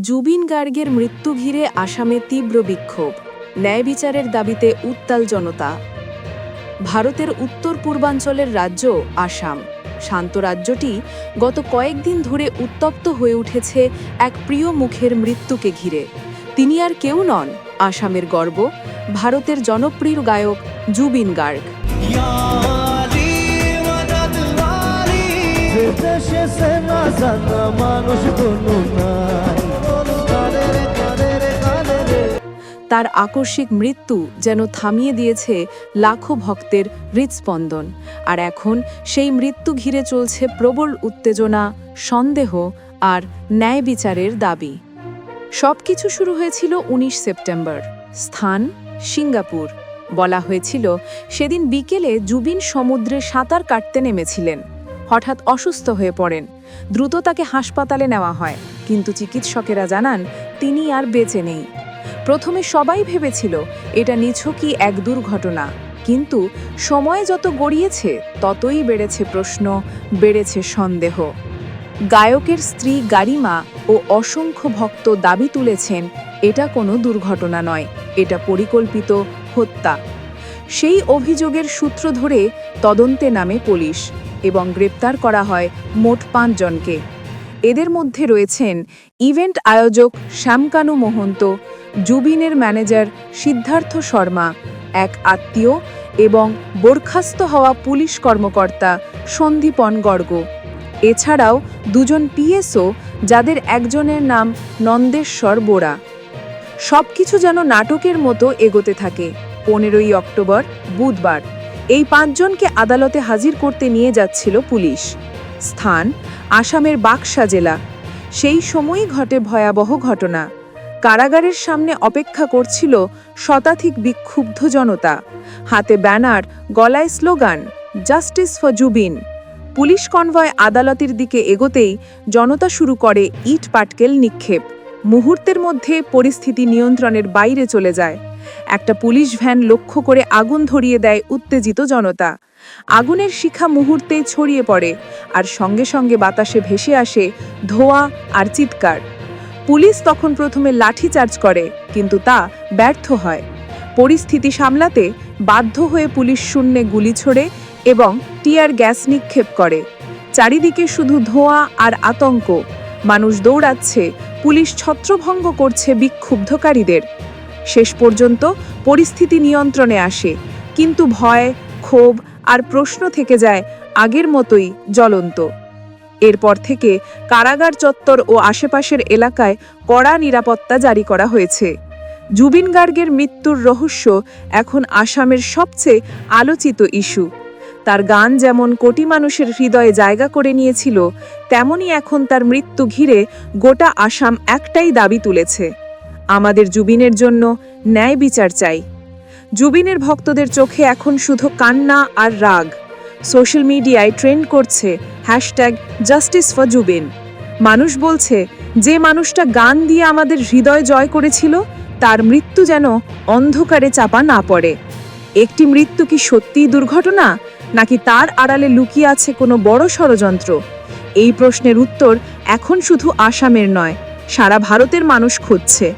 জুবিন গার্গের মৃত্যু ঘিরে আসামে তীব্র বিক্ষোভ। ন্যায় বিচারের দাবিতে উত্তাল জনতা। ভারতের উত্তর পূর্বাঞ্চলের রাজ্য আসাম। শান্ত রাজ্যটি গত কয়েকদিন ধরে উত্তপ্ত হয়ে উঠেছে এক প্রিয় মুখের মৃত্যুকে ঘিরে। তিনি আর কেউ নন আসামের গর্ব ভারতের জনপ্রিয় গায়ক জুবিন গার্গ। মানুষ তার আকস্মিক মৃত্যু যেন থামিয়ে দিয়েছে লাখো ভক্তের হৃৎস্পন্দন। আর এখন সেই মৃত্যু ঘিরে চলছে প্রবল উত্তেজনা, সন্দেহ আর ন্যায় বিচারের দাবি। সব কিছু শুরু হয়েছিল ১৯ সেপ্টেম্বর। স্থান, সিঙ্গাপুর। বলা হয়েছিল সেদিন বিকেলে জুবিন সমুদ্রে সাঁতার কাটতে নেমেছিলেন। হঠাৎ অসুস্থ হয়ে পড়েন। দ্রুত তাকে হাসপাতালে নেওয়া হয়। কিন্তু চিকিৎসকেরা জানান, তিনি আর বেঁচে নেই। প্রথমে সবাই ভেবেছিল, এটা নিছকই এক দুর্ঘটনা। কিন্তু সময় যত গড়িয়েছে, ততই বেড়েছে প্রশ্ন, বেড়েছে সন্দেহ। গায়কের স্ত্রী গারিমা ও অসংখ্য ভক্ত দাবি তুলেছেন, এটা কোনো দুর্ঘটনা নয়, এটা পরিকল্পিত হত্যা। সেই অভিযোগের সূত্র ধরে তদন্তে নামে পুলিশ এবং গ্রেপ্তার করা হয় মোট পাঁচজনকে। এদের মধ্যে রয়েছেন ইভেন্ট আয়োজক শ্যামকানু মহন্ত, জুবিনের ম্যানেজার সিদ্ধার্থ শর্মা, এক আত্মীয় এবং বরখাস্ত হওয়া পুলিশ কর্মকর্তা সন্দীপন গর্গ। এছাড়াও দুজন পিএসও, যাদের একজনের নাম নন্দেশ্বর বোরা। সবকিছু যেন নাটকের মতো এগোতে থাকে। পনেরোই অক্টোবর, বুধবার। এই পাঁচজনকে আদালতে হাজির করতে নিয়ে যাচ্ছিল পুলিশ। স্থান আসামের বাক্সা জেলা। সেই সময়ই ঘটে ভয়াবহ ঘটনা। কারাগারের সামনে অপেক্ষা করছিল শতাধিক বিক্ষুব্ধ জনতা। হাতে ব্যানার, গলায় slogan, justice for Zubeen police convoy আদালতের দিকে এগোতেই জনতা শুরু করে ইট পাটকেল নিক্ষেপ। মুহূর্তের মধ্যে পরিস্থিতি নিয়ন্ত্রণের বাইরে চলে যায়। একটা পুলিশ ভ্যান লক্ষ্য করে আগুন ধরিয়ে দেয় উত্তেজিত জনতা। আগুনের শিখা মুহূর্তেই ছড়িয়ে পড়ে, আর সঙ্গে সঙ্গে বাতাসে ভেসে আসে ধোঁয়া আর চিৎকার। পুলিশ তখন প্রথমে লাঠিচার্জ করে, কিন্তু তা ব্যর্থ হয়। পরিস্থিতি সামলাতে বাধ্য হয়ে পুলিশ শূন্যে গুলি ছোড়ে এবং টিয়ার গ্যাস নিক্ষেপ করে। চারিদিকে শুধু ধোঁয়া আর আতঙ্ক। মানুষ দৌড়াচ্ছে, পুলিশ ছত্রভঙ্গ করছে বিক্ষুব্ধকারীদের। শেষ পর্যন্ত পরিস্থিতি নিয়ন্ত্রণে আসে, কিন্তু ভয়, ক্ষোভ আর প্রশ্ন থেকে যায়, আগের মতোই জ্বলন্ত। এরপর থেকে কারাগার চত্বর ও আশেপাশের এলাকায় কড়া নিরাপত্তা জারি করা হয়েছে। জুবিন গার্গের মৃত্যুর রহস্য এখন আসামের সবচেয়ে আলোচিত ইস্যু। তার গান যেমন কোটি মানুষের হৃদয়ে জায়গা করে নিয়েছিল তেমনি এখন তার মৃত্যু ঘিরে গোটা আসাম একটাই দাবি তুলেছে। আমাদের জুবিনের জন্য ন্যায় বিচার চাই। জুবিনের ভক্তদের চোখে এখন শুধু কান্না আর রাগ। সোশ্যাল মিডিয়ায় ট্রেন্ড করছে হ্যাশট্যাগ জাস্টিস ফর জুবিন। মানুষ বলছে, যে মানুষটা গান দিয়ে আমাদের হৃদয় জয় করেছিল, তার মৃত্যু যেন অন্ধকারে চাপা না পড়ে। একটি মৃত্যু কি সত্যিই দুর্ঘটনা, নাকি তার আড়ালে লুকিয়ে আছে কোনো বড় ষড়যন্ত্র? এই প্রশ্নের উত্তর এখন শুধু আসামের নয়, সারা ভারতের মানুষ খুঁজছে।